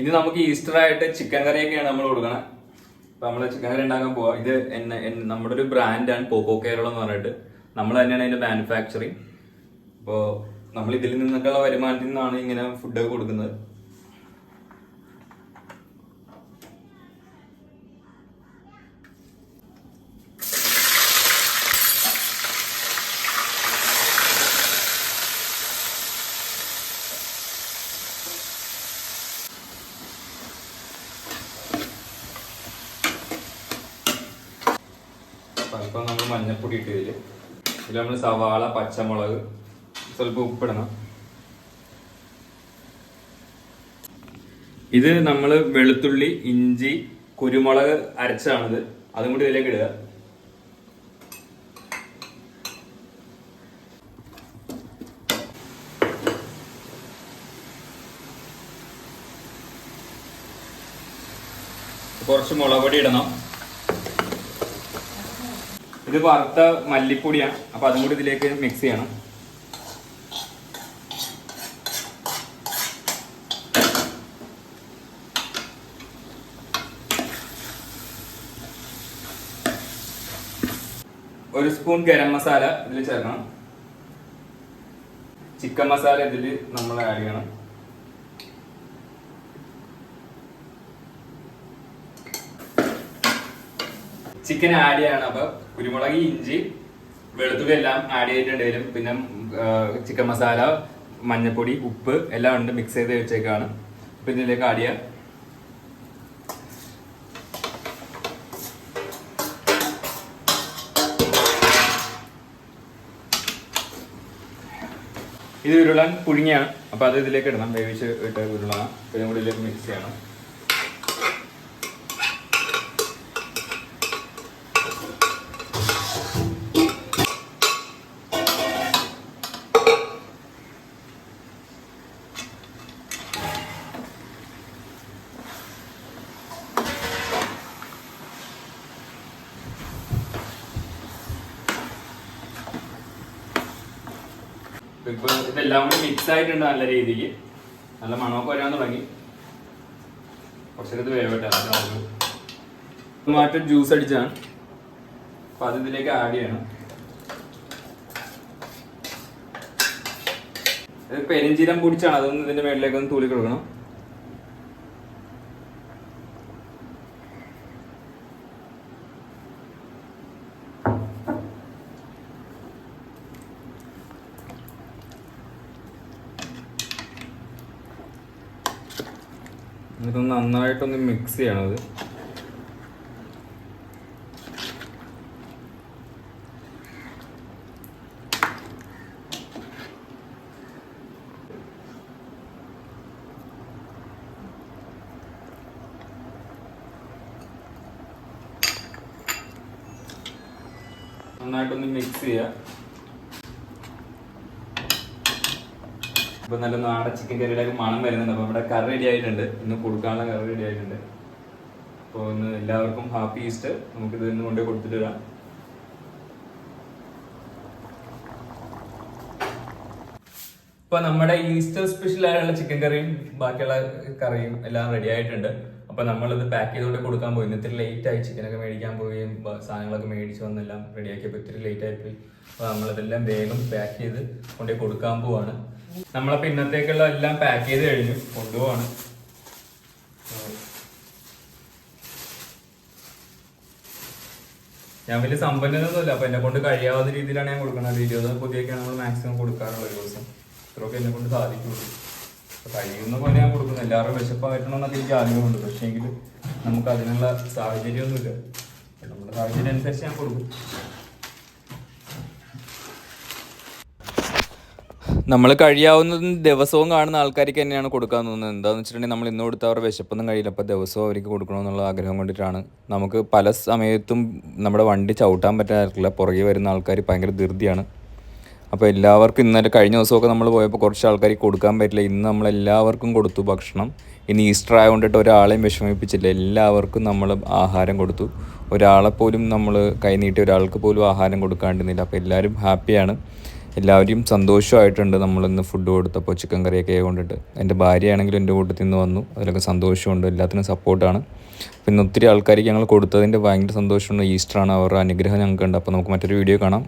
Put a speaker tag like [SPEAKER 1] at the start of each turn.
[SPEAKER 1] ഇനി നമുക്ക് ഈസ്റ്റർ ആയിട്ട് ചിക്കൻ കറിയൊക്കെയാണ് നമ്മൾ കൊടുക്കണേ. അപ്പൊ നമ്മൾ ചിക്കൻ കറി ഉണ്ടാക്കാൻ പോവാ. ഇത് നമ്മുടെ ഒരു ബ്രാൻഡാണ് പോക്കോ കേരളം എന്ന് പറഞ്ഞിട്ട്. നമ്മൾ തന്നെയാണ് അതിന്റെ മാനുഫാക്ചറിങ് അപ്പോൾ നമ്മൾ ഇതിൽ നിന്നൊക്കെയുള്ള വരുമാനത്തിൽ നിന്നാണ് ഇങ്ങനെ ഫുഡ് കൊടുക്കുന്നത്. അല്പം നമ്മൾ മഞ്ഞപ്പൊടി ഇട്ട് ഇതിൽ നമ്മൾ സവാള പച്ചമുളക് സ്വല്പം ഉപ്പിടണം. ഇത് നമ്മൾ വെളുത്തുള്ളി ഇഞ്ചി കുരുമുളക് അരച്ചതാണിത്. അതും കൂടി ഇതിലേക്ക് ഇടുക. കുറച്ച് മുളക് പൊടി ഇടണം. ഇത് വറുത്ത മല്ലിപ്പൊടിയാണ്. അപ്പൊ അതും കൂടി ഇതിലേക്ക് മിക്സ് ചെയ്യണം. ഒരു സ്പൂൺ ഗരം മസാല ഇതിൽ ചേർക്കണം. ചിക്കൻ മസാല ഇതിൽ നമ്മൾ ആഡ് ചെയ്യണം. ചിക്കൻ ആഡ് ചെയ്യണം. അപ്പൊ കുരുമുളക് ഇഞ്ചി വെളുത്തുള്ളി എല്ലാം ആഡ് ചെയ്തിട്ടുണ്ടെങ്കിലും പിന്നെ ചിക്കൻ മസാല മഞ്ഞപ്പൊടി ഉപ്പ് എല്ലാം ഉണ്ട് മിക്സ് ചെയ്ത് വെച്ചേക്കാണ്. അപ്പൊ ഇതിലേക്ക് ആഡ് ചെയ്യാം. ഇത് ഉരുളൻ പുഴുങ്ങിയാണ്. അപ്പൊ അത് ഇതിലേക്ക് ഇടണം. വേവിച്ച് ഇട്ട് ഉരുളാണ് പിന്നെ കൂടി ഇതിലേക്ക് മിക്സ് ചെയ്യണം. ഇപ്പൊ ഇതെല്ലാം കൂടി മിക്സ് ആയിട്ടുണ്ട് നല്ല രീതിക്ക്. നല്ല മണമൊക്കെ വരാൻ തുടങ്ങി. കുറച്ചെടുത്ത് വേവട്ടെ മാറ്റം ടൊമാറ്റോ ജ്യൂസ് അടിച്ചാണ്. അപ്പൊ അത് ഇതിലേക്ക് ആഡ് ചെയ്യണം. ഇത് പെരിഞ്ചീരം പൊടിച്ചാണ്. അതൊന്നും ഇതിന്റെ മേളിലേക്ക് ഒന്ന് തൂളി കൊടുക്കണം എന്നിട്ടൊന്ന് നന്നായിട്ടൊന്ന് മിക്സ് ചെയ്യണത് നന്നായിട്ടൊന്ന് മിക്സ് ചെയ്യുക ഇപ്പൊ നല്ല നാടൻ ചിക്കൻ കറിയുടെ മണം വരുന്നുണ്ട്. അപ്പൊ ഇവിടെ കറി റെഡി ആയിട്ടുണ്ട്. ഇന്ന് കൊടുക്കാനുള്ള കറി റെഡി ആയിട്ടുണ്ട്. അപ്പോൾ ഇന്ന് എല്ലാവർക്കും ഹാപ്പി ഈസ്റ്റർ നമുക്കിത് ഇന്ന് കൊണ്ടുപോയി കൊടുത്തിട്ട് വരാം. ഇപ്പൊ നമ്മുടെ ഈസ്റ്റർ സ്പെഷ്യൽ ആയിട്ടുള്ള ചിക്കൻ കറിയും ബാക്കിയുള്ള കറിയും എല്ലാം റെഡി ആയിട്ടുണ്ട്. അപ്പൊ നമ്മളിത് പാക്ക് ചെയ്തോണ്ട് കൊടുക്കാൻ പോയി. ഇന്നത്തെ ലേറ്റ് ആയി. ചിക്കനൊക്കെ മേടിക്കാൻ പോവുകയും സാധനങ്ങളൊക്കെ മേടിച്ച് വന്നെല്ലാം. റെഡിയാക്കിയപ്പോൾ ഇത്തിരി ലേറ്റ് ആയിപ്പോയി. പോയി അപ്പൊ നമ്മളിതെല്ലാം വേഗം പാക്ക് ചെയ്ത് കൊണ്ടുപോയി കൊടുക്കാൻ പോവാണ്. നമ്മളപ്പോ ഇന്നത്തേക്കുള്ള എല്ലാം പാക്ക് ചെയ്ത് കഴിഞ്ഞു. കൊണ്ടുപോവാണ്. ഞാൻ വലിയ സമ്പന്നനൊന്നുമില്ല. അപ്പൊ എന്നെ കൊണ്ട് കഴിയാവുന്ന രീതിയിലാണ് ഞാൻ കൊടുക്കുന്നത്. വീഡിയോ പുതിയൊക്കെയാണ് നമ്മൾ മാക്സിമം കൊടുക്കാറുള്ള ഒരു ദിവസം. ഇത്രയൊക്കെ എന്നെ കൊണ്ട് സാധിക്കുള്ളൂ. കഴിയുന്ന പോലെ ഞാൻ കൊടുക്കുന്നു. എല്ലാവരും വിശപ്പായിട്ടണമെന്നൊക്കെ എനിക്ക് ആഗ്രഹമുണ്ട്. പക്ഷേ എങ്കിൽ നമുക്ക് അതിനുള്ള സാഹചര്യമൊന്നുമില്ല. നമ്മുടെ സാഹചര്യം അനുസരിച്ച് ഞാൻ കൊടുക്കും. നമ്മൾ കഴിയാവുന്ന ദിവസവും കാണുന്ന ആൾക്കാർക്ക് തന്നെയാണ് കൊടുക്കാൻ തോന്നുന്നത്. എന്താണെന്ന് വെച്ചിട്ടുണ്ടെങ്കിൽ നമ്മൾ ഇന്ന് കൊടുത്ത അവരുടെ വിശപ്പൊന്നും കഴിയില്ല. അപ്പോൾ ദിവസവും അവർക്ക് കൊടുക്കണമെന്നുള്ള ആഗ്രഹം കൊണ്ടിട്ടാണ്. നമുക്ക് പല സമയത്തും നമ്മുടെ വണ്ടി ചവിട്ടാൻ പറ്റാറില്ല പുറകെ വരുന്ന ആൾക്കാർ ഭയങ്കര ധൃതിയാണ്. അപ്പോൾ എല്ലാവർക്കും ഇന്നലെ കഴിഞ്ഞ ദിവസമൊക്കെ നമ്മൾ പോയപ്പോൾ കുറച്ച് ആൾക്കാർ കൊടുക്കാൻ പറ്റില്ല. ഇന്ന് നമ്മൾ എല്ലാവർക്കും കൊടുത്തു ഭക്ഷണം. ഇനി ഈസ്റ്റർ ആയതുകൊണ്ടിട്ട് ഒരാളെയും വിഷമിപ്പിച്ചില്ല. എല്ലാവർക്കും നമ്മൾ ആഹാരം കൊടുത്തു. ഒരാളെ പോലും നമ്മൾ കൈനീട്ടി ഒരാൾക്ക് പോലും ആഹാരം കൊടുക്കാണ്ടിരുന്നില്ല. അപ്പോൾ എല്ലാവരും ഹാപ്പിയാണ്. എല്ലാവരും സന്തോഷമായിട്ടുണ്ട് നമ്മളിന്ന് ഫുഡ് കൊടുത്തപ്പോൾ ചിക്കൻ കറിയൊക്കെ കൊണ്ടിട്ട് എന്റെ ഭാര്യയാണെങ്കിലും എന്റെ കൂട്ടത്തിൽ നിന്ന് വന്നു. അതിലൊക്കെ സന്തോഷമുണ്ട്. എല്ലാത്തിനും സപ്പോർട്ടാണ് പിന്നെ ഒത്തിരി ആൾക്കാർക്ക് ഞങ്ങൾ കൊടുത്തതിന്റെ ഭയങ്കര സന്തോഷമുണ്ട്. ഈസ്റ്ററാണ് അവരുടെ അനുഗ്രഹം ഞങ്ങൾക്കുണ്ട്. അപ്പോൾ നമുക്ക് മറ്റൊരു വീഡിയോ കാണാം.